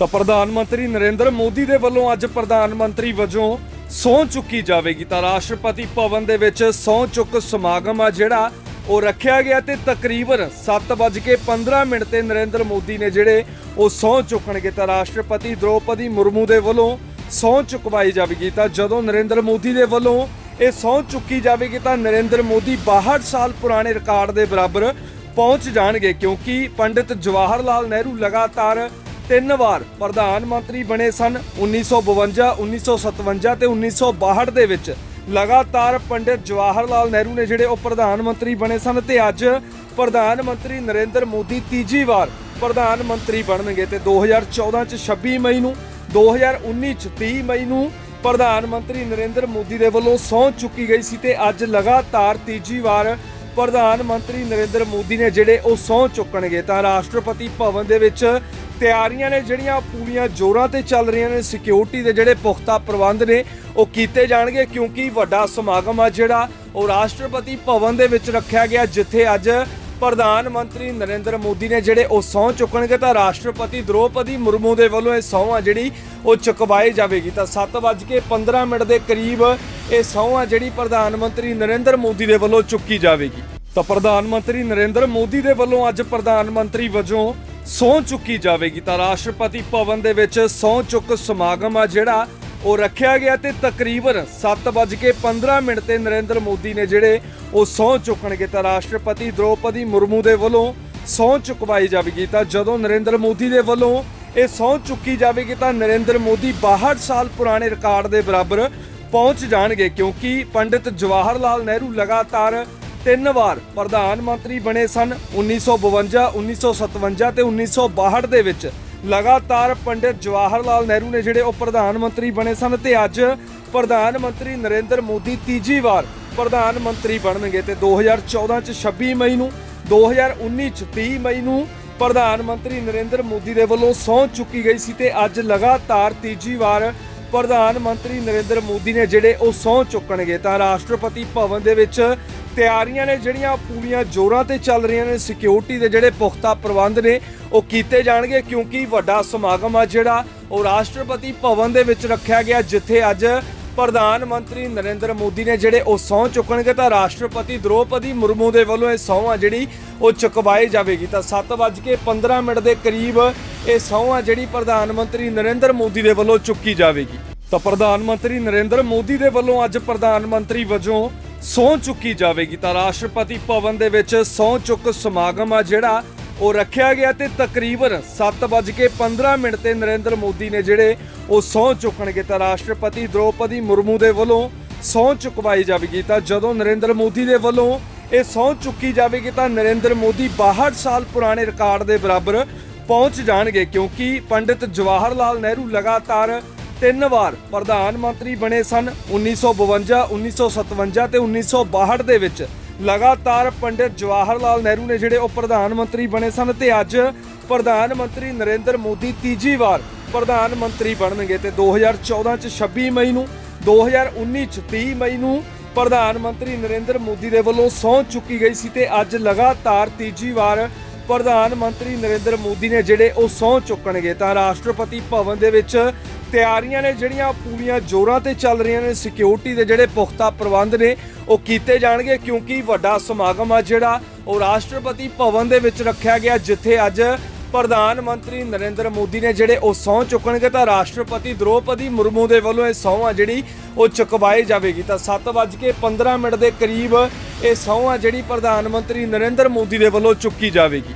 ਤਾਂ ਪ੍ਰਧਾਨ ਮੰਤਰੀ ਨਰਿੰਦਰ ਮੋਦੀ ਦੇ ਵੱਲੋਂ ਅੱਜ ਪ੍ਰਧਾਨ ਮੰਤਰੀ ਵਜੋਂ ਸਹੁੰ ਚੁੱਕੀ ਜਾਵੇਗੀ। ਤਾਂ ਰਾਸ਼ਟਰਪਤੀ ਭਵਨ ਦੇ ਵਿੱਚ ਸਹੁੰ ਚੁੱਕ ਸਮਾਗਮ ਆ ਜਿਹੜਾ ਉਹ ਰੱਖਿਆ ਗਿਆ ਤੇ ਤਕਰੀਬਨ 7:15 ਮਿੰਟ ਤੇ ਨਰਿੰਦਰ ਮੋਦੀ ਨੇ ਜਿਹੜੇ ਉਹ ਸਹੁੰ ਚੁੱਕਣਗੇ, ਤਾਂ ਰਾਸ਼ਟਰਪਤੀ ਦ੍ਰੋਪਦੀ ਮੁਰਮੂ ਦੇ ਵੱਲੋਂ ਸਹੁੰ ਚੁਕਵਾਈ ਜਾਵੇਗੀ। ਤਾਂ ਜਦੋਂ ਨਰਿੰਦਰ ਮੋਦੀ ਦੇ ਵੱਲੋਂ ਇਹ ਸਹੁੰ ਚੁੱਕੀ ਜਾਵੇਗੀ, ਤਾਂ ਨਰਿੰਦਰ ਮੋਦੀ 62 ਸਾਲ ਪੁਰਾਣੇ ਰਿਕਾਰਡ ਦੇ ਬਰਾਬਰ ਪਹੁੰਚ ਜਾਣਗੇ, ਕਿਉਂਕਿ ਪੰਡਿਤ ਜਵਾਹਰ ਲਾਲ ਨਹਿਰੂ ਲਗਾਤਾਰ ਤਿੰਨ ਵਾਰ ਪ੍ਰਧਾਨ ਮੰਤਰੀ ਬਣੇ ਸਨ 1952 1957 ਤੇ 1962 ਦੇ ਵਿੱਚ। ਲਗਾਤਾਰ ਪੰਡਿਤ ਜਵਾਹਰ ਲਾਲ ਨਹਿਰੂ ਨੇ ਜਿਹੜੇ ਉਹ ਪ੍ਰਧਾਨ ਮੰਤਰੀ ਬਣੇ ਸਨ ਤੇ ਅੱਜ ਪ੍ਰਧਾਨ ਮੰਤਰੀ ਨਰਿੰਦਰ ਮੋਦੀ ਤੀਜੀ ਵਾਰ ਪ੍ਰਧਾਨ ਮੰਤਰੀ ਬਣਨਗੇ ਤੇ 2014 ਚ 26 ਮਈ ਨੂੰ 2019 ਚ 30 ਮਈ ਨੂੰ ਪ੍ਰਧਾਨ ਮੰਤਰੀ ਨਰਿੰਦਰ ਮੋਦੀ ਦੇ ਵੱਲੋਂ ਸਹੁੰ ਚੁੱਕੀ ਗਈ ਸੀ ਤੇ ਅੱਜ ਲਗਾਤਾਰ ਤੀਜੀ ਵਾਰ ਪ੍ਰਧਾਨ ਮੰਤਰੀ ਨਰਿੰਦਰ ਮੋਦੀ ਨੇ ਜਿਹੜੇ ਉਹ ਸਹੁੰ ਚੁੱਕਣਗੇ। ਤਾਂ ਰਾਸ਼ਟਰਪਤੀ ਭਵਨ ਦੇ ਵਿੱਚ ਤਿਆਰੀਆਂ ਨੇ, ਜਿਹੜੀਆਂ ਪੂਰੀਆਂ ਜ਼ੋਰਾਂ ਤੇ ਚੱਲ ਰਹੀਆਂ ਨੇ ਸਿਕਿਉਰਿਟੀ ਦੇ ਜਿਹੜੇ ਪੁਖਤਾ ਪ੍ਰਬੰਧ ਨੇ, ਉਹ ਕੀਤੇ ਜਾਣਗੇ, ਕਿਉਂਕਿ ਵੱਡਾ ਸਮਾਗਮ ਆ ਜਿਹੜਾ, ਉਹ ਰਾਸ਼ਟਰਪਤੀ ਭਵਨ ਦੇ ਵਿੱਚ ਰੱਖਿਆ ਗਿਆ, ਜਿੱਥੇ ਅੱਜ ਪ੍ਰਧਾਨ ਮੰਤਰੀ ਨਰਿੰਦਰ ਮੋਦੀ ਨੇ ਜਿਹੜੇ ਉਹ ਸਹੁੰ ਚੁੱਕਣਗੇ, ਤਾਂ ਰਾਸ਼ਟਰਪਤੀ ਦ੍ਰੋਪਦੀ ਮੁਰਮੂ ਦੇ ਵੱਲੋਂ ਇਹ ਸਹੁੰ ਆ ਜਿਹੜੀ, ਉਹ ਚੁਕਵਾਈ ਜਾਵੇਗੀ। ਤਾਂ 7:15 ਮਿੰਟ ਦੇ ਕਰੀਬ ਇਹ ਸਹੁੰ ਆ ਜਿਹੜੀ ਪ੍ਰਧਾਨ ਮੰਤਰੀ ਨਰਿੰਦਰ ਮੋਦੀ ਦੇ ਵੱਲੋਂ ਚੁੱਕੀ ਜਾਵੇਗੀ। ਤਾਂ ਪ੍ਰਧਾਨ ਮੰਤਰੀ ਨਰਿੰਦਰ ਮੋਦੀ ਦੇ ਵੱਲੋਂ ਅੱਜ ਪ੍ਰਧਾਨ ਮੰਤਰੀ ਵਜੋਂ ਸਹੁੰ ਚੁੱਕੀ ਜਾਵੇਗੀ। ਤਾਂ ਰਾਸ਼ਟਰਪਤੀ ਭਵਨ ਦੇ ਵਿੱਚ ਸਹੁੰ ਚੁੱਕ ਸਮਾਗਮ ਆ ਜਿਹੜਾ, ਉਹ ਰੱਖਿਆ ਗਿਆ ਤੇ ਤਕਰੀਬਨ 7:15 ਮਿੰਟ ਤੇ ਨਰਿੰਦਰ ਮੋਦੀ ਨੇ ਜਿਹੜੇ, ਉਹ ਸਹੁੰ ਚੁੱਕਣਗੇ। ਤਾਂ ਰਾਸ਼ਟਰਪਤੀ ਦ੍ਰੋਪਦੀ ਮੁਰਮੂ ਦੇ ਵੱਲੋਂ ਸਹੁੰ ਚੁਕਵਾਈ ਜਾਵੇਗੀ। ਤਾਂ ਜਦੋਂ ਨਰਿੰਦਰ ਮੋਦੀ ਦੇ ਵੱਲੋਂ ਇਹ ਸਹੁੰ ਚੁੱਕੀ ਜਾਵੇਗੀ, ਤਾਂ ਨਰਿੰਦਰ ਮੋਦੀ 62 ਸਾਲ ਪੁਰਾਣੇ ਰਿਕਾਰਡ ਦੇ ਬਰਾਬਰ ਪਹੁੰਚ ਜਾਣਗੇ। ਕਿਉਂਕਿ ਪੰਡਿਤ ਜਵਾਹਰ ਲਾਲ ਨਹਿਰੂ ਲਗਾਤਾਰ ਤਿੰਨ ਵਾਰ ਪ੍ਰਧਾਨ ਮੰਤਰੀ ਬਣੇ ਸਨ 1952 1957 ਤੇ 1962 ਦੇ ਵਿੱਚ। ਲਗਾਤਾਰ ਪੰਡਿਤ ਜਵਾਹਰ ਲਾਲ ਨਹਿਰੂ ਨੇ ਜਿਹੜੇ ਉਹ ਪ੍ਰਧਾਨ ਮੰਤਰੀ ਬਣੇ ਸਨ ਤੇ ਅੱਜ ਪ੍ਰਧਾਨ ਮੰਤਰੀ ਨਰਿੰਦਰ ਮੋਦੀ ਤੀਜੀ ਵਾਰ ਪ੍ਰਧਾਨ ਮੰਤਰੀ ਬਣਨਗੇ ਤੇ 2014 ਚ 26 ਮਈ ਨੂੰ 2019 ਚ 30 ਮਈ ਨੂੰ ਪ੍ਰਧਾਨ ਮੰਤਰੀ ਨਰਿੰਦਰ ਮੋਦੀ ਦੇ ਵੱਲੋਂ ਸਹੁੰ ਚੁੱਕੀ ਗਈ ਸੀ ਤੇ ਅੱਜ ਲਗਾਤਾਰ ਤੀਜੀ ਵਾਰ ਪ੍ਰਧਾਨ ਮੰਤਰੀ ਨਰਿੰਦਰ ਮੋਦੀ ਨੇ ਜਿਹੜੇ ਉਹ ਸਹੁੰ ਚੁੱਕਣਗੇ ਤਾਂ ਰਾਸ਼ਟਰਪਤੀ ਭਵਨ ਦੇ ਵਿੱਚ ਤਿਆਰੀਆਂ ਨੇ ਜਿਹੜੀਆਂ ਪੂਰੀਆਂ ਜ਼ੋਰਾਂ ਤੇ ਚੱਲ ਰਹੀਆਂ ਨੇ ਸਿਕਿਉਰਿਟੀ ਦੇ ਜਿਹੜੇ ਪੁਖਤਾ ਪ੍ਰਬੰਧ ਨੇ, ਉਹ ਕੀਤੇ ਜਾਣਗੇ ਕਿਉਂਕਿ ਵੱਡਾ ਸਮਾਗਮ ਆ ਜਿਹੜਾ ਉਹ ਰਾਸ਼ਟਰਪਤੀ ਭਵਨ ਦੇ ਵਿੱਚ ਰੱਖਿਆ ਗਿਆ, ਜਿੱਥੇ ਅੱਜ ਪ੍ਰਧਾਨ ਮੰਤਰੀ ਨਰਿੰਦਰ ਮੋਦੀ ਨੇ ਜਿਹੜੇ ਉਹ ਸਹੁੰ ਚੁੱਕਣਗੇ ਤਾਂ ਰਾਸ਼ਟਰਪਤੀ ਦ੍ਰੋਪਦੀ ਮੁਰਮੂ ਦੇ ਵੱਲੋਂ ਇਹ ਸਹੁੰ ਆ ਜਿਹੜੀ ਉਹ ਚੁਕਵਾਈ ਜਾਵੇਗੀ। ਤਾਂ 7:15 ਮਿੰਟ ਦੇ ਕਰੀਬ ਇਹ ਸਹੁੰ ਆ ਜਿਹੜੀ ਪ੍ਰਧਾਨ ਮੰਤਰੀ ਨਰਿੰਦਰ ਮੋਦੀ ਦੇ ਵੱਲੋਂ ਚੁੱਕੀ ਜਾਵੇਗੀ। ਤਾਂ ਪ੍ਰਧਾਨ ਮੰਤਰੀ ਨਰਿੰਦਰ ਮੋਦੀ ਦੇ ਵੱਲੋਂ ਅੱਜ ਪ੍ਰਧਾਨ ਮੰਤਰੀ ਵਜੋਂ ਸਹੁੰ ਚੁੱਕੀ ਜਾਵੇਗੀ। ਤਾਂ ਰਾਸ਼ਟਰਪਤੀ ਭਵਨ ਦੇ ਵਿੱਚ ਸਹੁੰ ਚੁੱਕ ਸਮਾਗਮ ਆ ਜਿਹੜਾ ਉਹ ਰੱਖਿਆ ਗਿਆ ਤੇ ਤਕਰੀਬਨ 7:15 ਮਿੰਟ ਤੇ ਨਰਿੰਦਰ ਮੋਦੀ ਨੇ ਜਿਹੜੇ ਉਹ ਸਹੁੰ ਚੁੱਕਣਗੇ ਤਾਂ ਰਾਸ਼ਟਰਪਤੀ ਦ੍ਰੋਪਦੀ ਮੁਰਮੂ ਦੇ ਵੱਲੋਂ ਸਹੁੰ ਚੁਕਵਾਈ ਜਾਵੇਗੀ। ਤਾਂ ਜਦੋਂ ਨਰਿੰਦਰ ਮੋਦੀ ਦੇ ਵੱਲੋਂ ਇਹ ਸਹੁੰ ਚੁੱਕੀ ਜਾਵੇਗੀ ਤਾਂ ਨਰਿੰਦਰ ਮੋਦੀ 62 ਸਾਲ ਪੁਰਾਣੇ ਰਿਕਾਰਡ ਦੇ ਬਰਾਬਰ ਪਹੁੰਚ ਜਾਣਗੇ ਕਿਉਂਕਿ ਪੰਡਿਤ ਜਵਾਹਰ ਲਾਲ ਨਹਿਰੂ ਲਗਾਤਾਰ ਤਿੰਨ ਵਾਰ ਪ੍ਰਧਾਨ ਮੰਤਰੀ ਬਣੇ ਸਨ। 1952 1957 ਤੇ 1962 ਦੇ ਵਿੱਚ ਲਗਾਤਾਰ ਪੰਡਿਤ ਜਵਾਹਰ ਲਾਲ ਨਹਿਰੂ ਨੇ ਜਿਹੜੇ ਉਹ ਪ੍ਰਧਾਨ ਮੰਤਰੀ ਬਣੇ ਸਨ ਤੇ ਅੱਜ ਪ੍ਰਧਾਨ ਮੰਤਰੀ ਨਰਿੰਦਰ ਮੋਦੀ ਤੀਜੀ ਵਾਰ ਪ੍ਰਧਾਨ ਮੰਤਰੀ ਬਣਨਗੇ ਤੇ 2014 ਚ 26 ਮਈ ਨੂੰ 2019 ਚ 30 ਮਈ ਨੂੰ ਪ੍ਰਧਾਨ ਮੰਤਰੀ ਨਰਿੰਦਰ ਮੋਦੀ ਦੇ ਵੱਲੋਂ ਸਹੁੰ ਚੁੱਕੀ ਗਈ ਸੀ ਤੇ ਅੱਜ ਲਗਾਤਾਰ ਤੀਜੀ ਵਾਰ ਪ੍ਰਧਾਨ ਮੰਤਰੀ ਨਰਿੰਦਰ ਮੋਦੀ ਨੇ ਜਿਹੜੇ ਉਹ ਸਹੁੰ ਚੁੱਕਣਗੇ ਤਾਂ ਰਾਸ਼ਟਰਪਤੀ ਭਵਨ ਦੇ ਵਿੱਚ ਤਿਆਰੀਆਂ ਨੇ, ਜਿਹੜੀਆਂ ਪੂਰੀਆਂ ਜ਼ੋਰਾਂ ਤੇ ਚੱਲ ਰਹੀਆਂ ਨੇ ਸਿਕਿਉਰਿਟੀ ਦੇ ਜਿਹੜੇ ਪੁਖਤਾ ਪ੍ਰਬੰਧ ਨੇ, ਉਹ ਕੀਤੇ ਜਾਣਗੇ ਕਿਉਂਕਿ ਵੱਡਾ ਸਮਾਗਮ ਆ ਜਿਹੜਾ, ਉਹ ਰਾਸ਼ਟਰਪਤੀ ਭਵਨ ਦੇ ਵਿੱਚ ਰੱਖਿਆ ਗਿਆ, ਜਿੱਥੇ ਅੱਜ ਪ੍ਰਧਾਨ ਮੰਤਰੀ ਨਰਿੰਦਰ ਮੋਦੀ ਨੇ ਜਿਹੜੇ ਉਹ ਸਹੁੰ ਚੁੱਕਣਗੇ, ਤਾਂ ਰਾਸ਼ਟਰਪਤੀ ਦ੍ਰੋਪਦੀ ਮੁਰਮੂ ਦੇ ਵੱਲੋਂ ਇਹ ਸਹੁੰ ਆ ਜਿਹੜੀ, ਉਹ ਚੁਕਵਾਈ ਜਾਵੇਗੀ। ਤਾਂ 7:15 ਮਿੰਟ ਦੇ ਕਰੀਬ ਇਹ ਸਹੁੰ ਆ ਜਿਹੜੀ ਪ੍ਰਧਾਨ ਮੰਤਰੀ ਨਰਿੰਦਰ ਮੋਦੀ ਦੇ ਵੱਲੋਂ ਚੁੱਕੀ ਜਾਵੇਗੀ।